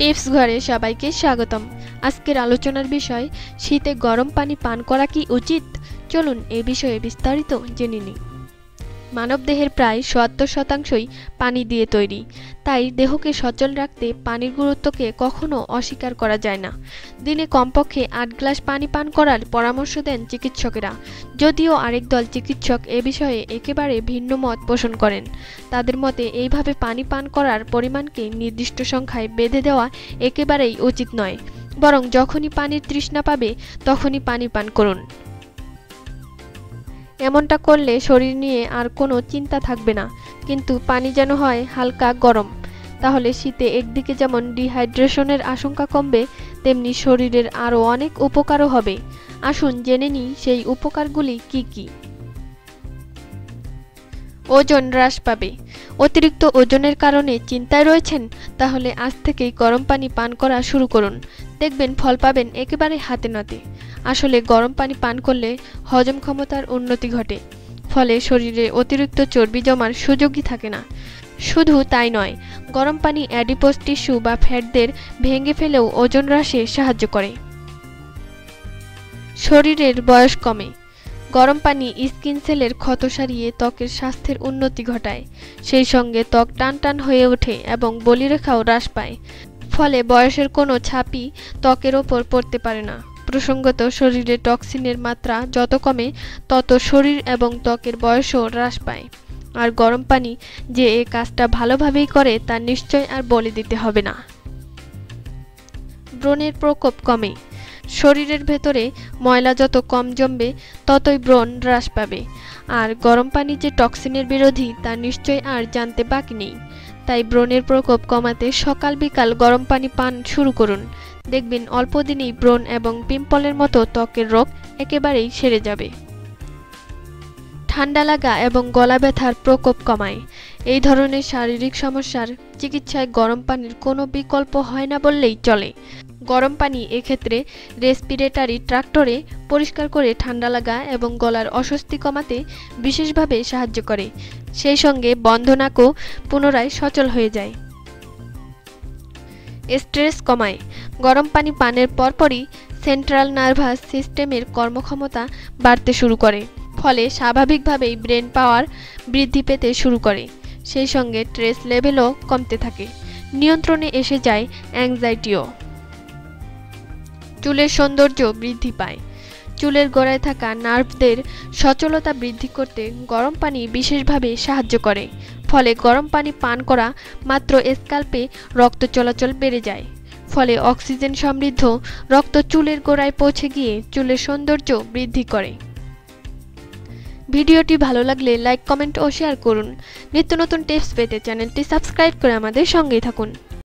Tips ঘরে সবাইকে স্বাগতম। আজকের আলোচনার বিষয়, শীতে গরম পানি পান করা কি উচিত? চলুন এ বিষয়ে বিস্তারিত জেনে নিই। মানবদেহের প্রায় সত্তর শতাংশই পানি দিয়ে তৈরি। তাই দেহকে সচল রাখতে পানির গুরুত্বকে কখনো অস্বীকার করা যায় না। দিনে কমপক্ষে আট গ্লাস পানি পান করার পরামর্শ দেন চিকিৎসকেরা। যদিও আরেক দল চিকিৎসক এ বিষয়ে একেবারে ভিন্ন মত পোষণ করেন। তাদের মতে এইভাবে পানি পান করার পরিমাণকে নির্দিষ্ট সংখ্যায় বেঁধে দেওয়া একেবারেই উচিত নয়। বরং যখনই পানির তৃষ্ণা পাবে, তখনই পানি পান করুন। এমনটা করলে শরীর নিয়ে আর কোনো চিন্তা থাকবে না। কিন্তু পানি যেন হয় হালকা গরম, তাহলে শীতে একদিকে যেমন ডিহাইড্রেশনের আশঙ্কা কমবে, তেমনি শরীরের আরও অনেক উপকারও হবে। আসুন জেনে নিই সেই উপকারগুলি কি কি। ওজন হ্রাস পাবে। অতিরিক্ত ওজনের কারণে চিন্তায় রয়েছেন, তাহলে আজ থেকেই গরম পানি পান করা শুরু করুন। দেখবেন ফল পাবেন একেবারে হাতে নাতে। আসলে গরম পানি পান করলে হজম ক্ষমতার উন্নতি ঘটে। ফলে শরীরে অতিরিক্ত চর্বি জমার সুযোগই থাকে না। শুধু তাই নয়, গরম পানি অ্যাডিপোস টিস্যু বা ফ্যাটদের ভেঙে ফেলেও ওজন হ্রাসে সাহায্য করে। শরীরের বয়স কমে। গরম পানি স্কিন সেলের ক্ষত সারিয়ে ত্বকের স্বাস্থ্যের উন্নতি ঘটায়। সেই সঙ্গে ত্বক টান টান হয়ে ওঠে এবং বলিরেখাও হ্রাস পায়। ফলে বয়সের কোনো ছাপই ত্বকের ওপর পড়তে পারে না। প্রসঙ্গত, শরীরে টক্সিনের মাত্রা যত কমে, তত শরীর এবং ত্বকের বয়সও হ্রাস পায়। আর গরম পানি যে এ কাজটা ভালোভাবেই করে, তা নিশ্চয় আর বলে দিতে হবে না। ব্রণের প্রকোপ কমে। শরীরের ভেতরে ময়লা যত কম জমবে, ততই ব্রণ হ্রাস পাবে। আর গরম পানি যে টক্সিনের বিরোধী, তা নিশ্চয় আর জানতে বাকি নেই। তাই ব্রণের প্রকোপ কমাতে সকাল বিকাল গরম পানি পান শুরু করুন। দেখবেন অল্প দিনেই ব্রণ এবং পিম্পলের মতো ত্বকের রোগ একেবারেই সেরে যাবে। ঠান্ডা লাগা এবং গলা ব্যথার প্রকোপ কমায়। এই ধরনের শারীরিক সমস্যার চিকিৎসায় গরম পানির কোনো বিকল্প হয় না বললেই চলে। গরম পানি এক্ষেত্রে রেসপিরেটারি ট্রাক্টরে পরিষ্কার করে ঠান্ডা লাগা এবং গলার অস্বস্তি কমাতে বিশেষভাবে সাহায্য করে। সেই সঙ্গে বন্ধনাকও পুনরায় সচল হয়ে যায়। স্ট্রেস কমায়। গরম পানি পানের পরপরই সেন্ট্রাল নার্ভাস সিস্টেমের কর্মক্ষমতা বাড়তে শুরু করে, ফলে স্বাভাবিকভাবেই ব্রেন পাওয়ার বৃদ্ধি পেতে শুরু করে। সেই সঙ্গে স্ট্রেস লেভেলও কমতে থাকে। নিয়ন্ত্রণে এসে যায় অ্যাংজাইটিও। চুলের সৌন্দর্য বৃদ্ধি পায়। চুলের গোড়ায় থাকা নার্ভদের সচলতা বৃদ্ধি করতে গরম পানি বিশেষভাবে সাহায্য করে। ফলে গরম পানি পান করা মাত্র স্কাল্পে রক্ত চলাচল বেড়ে যায়। ফলে অক্সিজেন সমৃদ্ধ রক্ত চুলের গোড়ায় পৌঁছে গিয়ে চুলের সৌন্দর্য বৃদ্ধি করে। ভিডিওটি ভালো লাগলে লাইক, কমেন্ট ও শেয়ার করুন। নিত্য নতুন টিপস পেতে চ্যানেলটি সাবস্ক্রাইব করে আমাদের সঙ্গেই থাকুন।